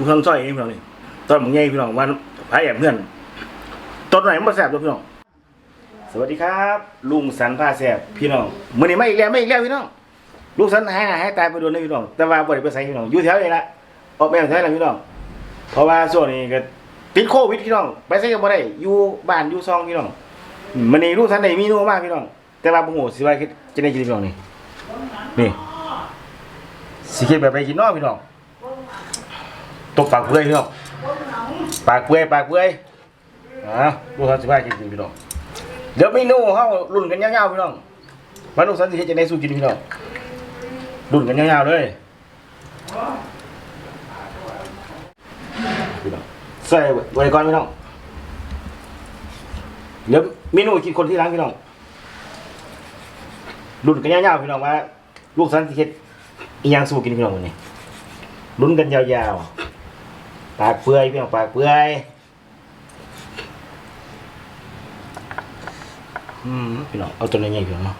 ลูกสันซอยเองพี่น้องนี่ตอนมึงใหญ่พี่น้องวันพายแอบเพื่อนต้นไหนมันแซ่บตัวพี่น้องสวัสดีครับ ลุงสันพาแซ่บพี่น้องมื้อนี้มาอีกแล้วมาอีกแล้วพี่น้องลุงสันหายหายตายไปโดนเลยพี่น้องแต่ว่าบ่ได้ไปไสพี่น้องอยู่แถวนี้ละออกไปแถวนั้นพี่น้องเพราะว่าช่วงนี้ก็ติดโควิดพี่น้อง ไปไสก็บ่ได้อยู่บ้านอยู่ซองพี่น้องมื้อนี้ลุงสันได้มีนูมากพี่น้อง แต่ว่าบ่ฮู้สิว่าจะได้กินพี่น้องนี่นี่สิคิดแบบไปกินนาะพี่น้อง ตบปากเปื่อยพี่น้องปากเปื่อยปากเปื่อยอะลุงสันสิว่ากินพี่น้องเดี๋ยวเมนูเฮารุ่นกันยาวๆพี่น้องวันลูกสันสิเฮ็ดจังได๋สู้กินพี่น้องรุ่นกันยาวๆเลยพี่น้องใส่ไว้ก่อนพี่น้องเดี๋ยวเมนูกินคนที่ร้านพี่น้องรุ่นกันยาวๆพี่น้องว่าลูกสันสิเฮ็ดอีหยังสู้กินพี่น้องมื้อนี้รุ่นกันยาวๆ ปากเปื่อยพี่น้องปากเปื่อยอืมพี่น้องเอาตัวนี้ใหญ่พี่น้องเนาะ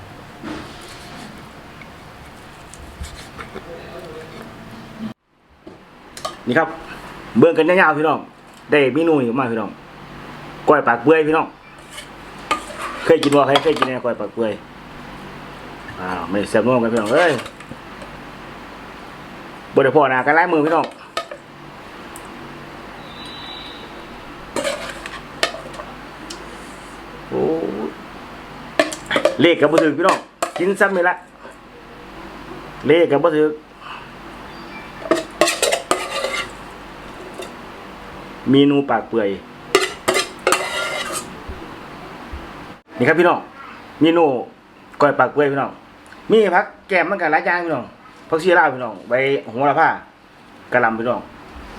นี่ครับ เบิ่งกันยาวๆพี่น้องได้เมนูอีกมาพี่น้องก้อยปากเปื่อยพี่น้องเคยกินบ่ใครเคยกินแน่ก้อยปากเปื่อยอ้าวไม่แซ่บนัวกันพี่น้องเอ้ยบ่ได้พอหน้ากันหลายมือพี่น้อง เลขกับบ่ถึกพี่น้องกินซ้ำนี่ละเลขกับบ่ถึกเมนูปากเปื่อยนี่ครับพี่น้องเมนูก้อยปากเปื่อยพี่น้องมีผักแกมมันกันหลายอย่างพี่น้องผักชีลาวพี่น้องใบโหระพากระลำพี่น้อง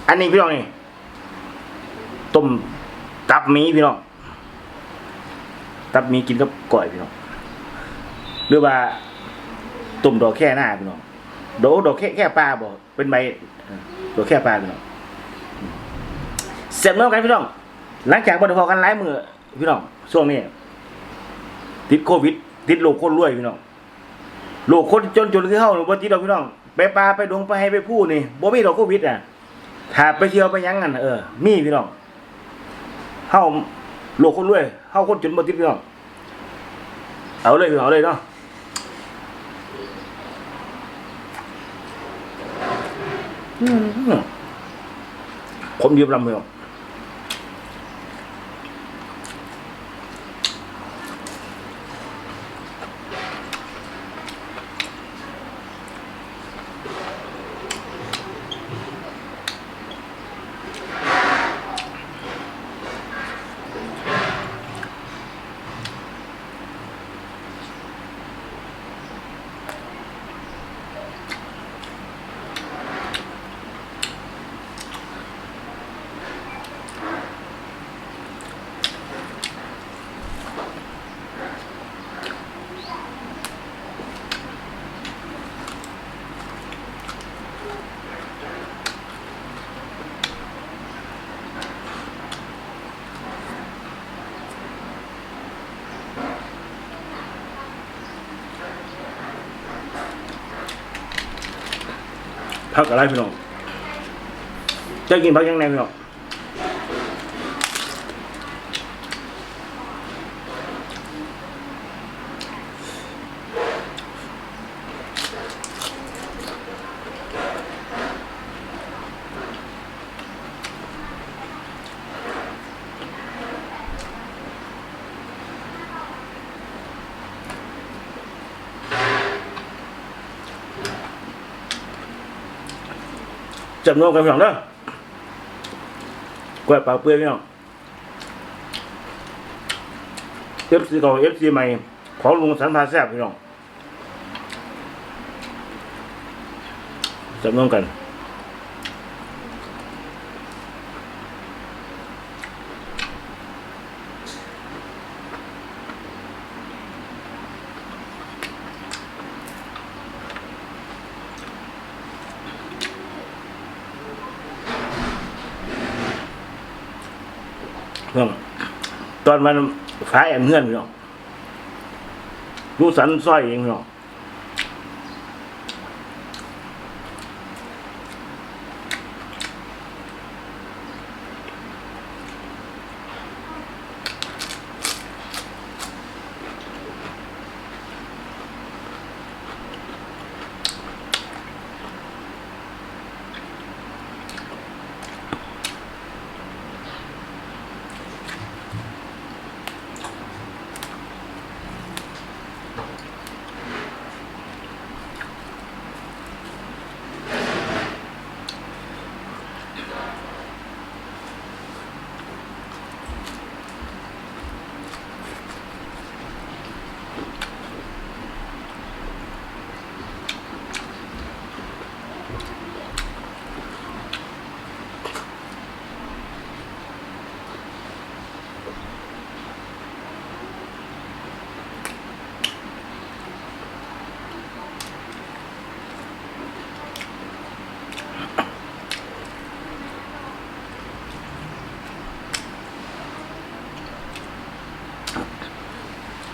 อันนี้พี่น้องนี่ต้มตับหมีพี่น้องตับหมีกินกับก้อยพี่น้อง หรือว่าตุ่มดอกแค่หน้าพี่น้องดอกดอกแค่แค่ปลาบ่เป็นใบดอกแค่ปลาพี่น้องเสร็จแล้วกันพี่น้อง หลังจากบ่ได้พอกันหลายมือพี่น้องช่วงนี้ติดโควิด ติดโรคคนรวยพี่น้องโรคคนจนจนคือเฮาบ่ติดดอกพี่น้อง ไปปลาไปดงไปให้ไปผู้นี่บ่มีดอกโควิดอะถ้าไปเที่ยวไปยังกันเออ มีพี่น้องเฮาโลกคนรวยเฮาคนจนบ่ติดพี่น้อง เอาเลยพี่น้องเอาเลยเนาะอืม ผมยืมลำเพี่น้อ พักอะไรพี่น้องจะกินพักยังไงพี่น้อง จำนวนกันพี่น้องเนาะกล้วยปากเปื่อยพี่น้องเอฟซีเก่าเอฟซีใหม่ของลุงสันพาแซ่บพี่น้องจำนวนกัน เพื่อนตอนมันฟ้าแอมเงื่อนเนาะรู้สันสร้อยเองเนาะ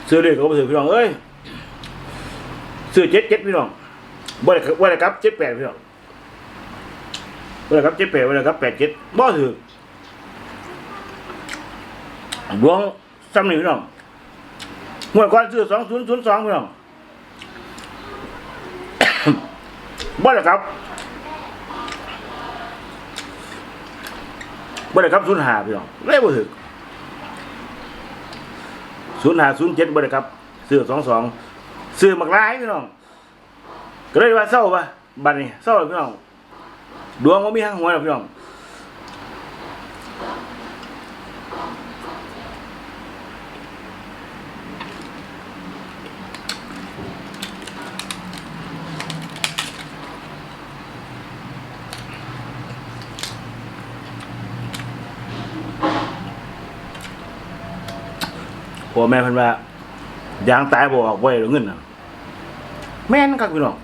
ซื้อเลขก็บ่ถือพี่น้องเอ้ยซื้อเจ็ดเจ็ดพี่น้องบ่ได้บ่ได้ครับเจ็ดแปดพี่น้องบ่ได้ครับเจ็ดแปดบ่ได้ครับแปดเจ็ดบ่ถือดวงซ้ำนี่พี่น้องงวดก่อนซื้อสองศูนย์ศูนย์สองพี่น้องบ่ได้ครับบ่ได้ครับศูนย์หาพี่น้องเลยบ่ถือ ศูนย์หาศูนย์เจ็ดบ่ได้ครับซื้อสองสองซื้อมักลายพี่น้อง ก็เลยว่าเศร้าปะบัดนี้เศร้าเลยพี่น้อง ดวงว่ามีทางหัวหรอพี่น้อง พ่อแม่เพิ่นว่ายางตายบ่ออกบ่ได้ดอเงินน่ะแม่นคักพี่น้อง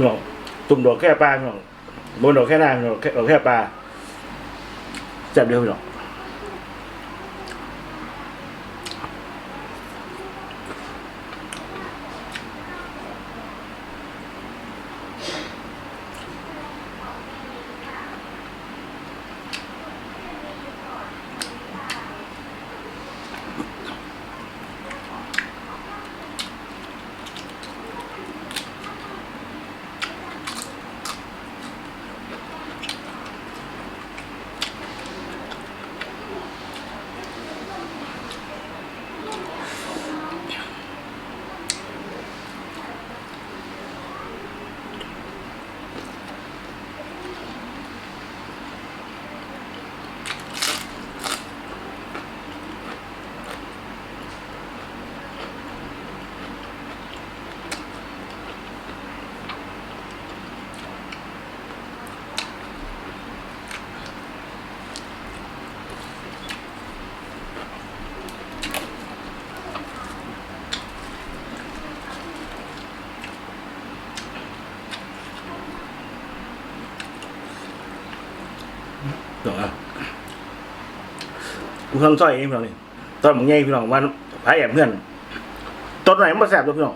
หนองตุ่มดอกแค่ปลาหนองบนดอกแค่หน้าหนองดอกแค่ปลาจับเดียวหนอง พี่องอะกูทำสร้อยเองพี่น้องนี่ตอนมึงไงพี่น้องวันพายแอบเพื่อนตอนไหนมันมาแสบตัวพี่น้อง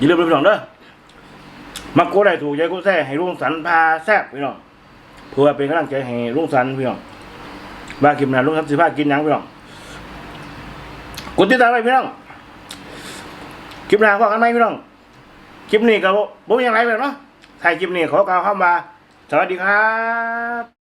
อย่าลืมพี่น้องเด้อมักโกได้ถูกใจกูแซ่ให้ลุงสันพาแซ่บพี่น้องเพื่อเป็นกำลังใจให้ลุงสันพี่น้องบ้ากินนะลุงสันสิพากินยังพี่น้องกดติดตามไปพี่น้องคลิปหน้าพบกันไหมพี่น้องคลิปนี้ก็บ่บ่มีอย่างไรเลยเนาะถ่ายคลิปนี้ขอกล่าวคำว่าสวัสดีครับ